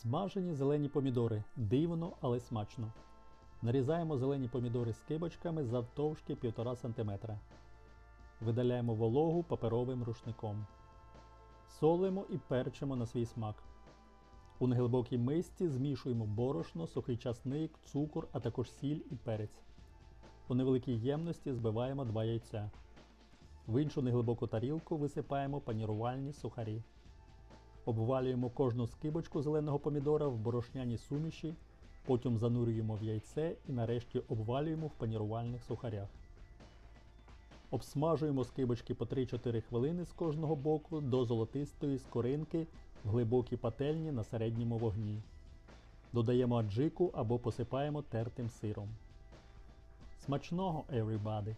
Смажені зелені помідори. Дивно, але смачно. Нарізаємо зелені помідори скибочками завтовшки 1,5 см. Видаляємо вологу паперовим рушником. Солимо і перчимо на свій смак. У неглибокій мисці змішуємо борошно, сухий часник, цукор, а також сіль і перець. У невеликій ємності збиваємо 2 яйця. В іншу неглибоку тарілку висипаємо панірувальні сухарі. Обвалюємо кожну скибочку зеленого помідора в борошняній суміші, потім занурюємо в яйце і нарешті обвалюємо в панірувальних сухарях. Обсмажуємо скибочки по 3-4 хвилини з кожного боку до золотистої скоринки в глибокій пательні на середньому вогні. Додаємо аджику або посипаємо тертим сиром. Смачного, everybody!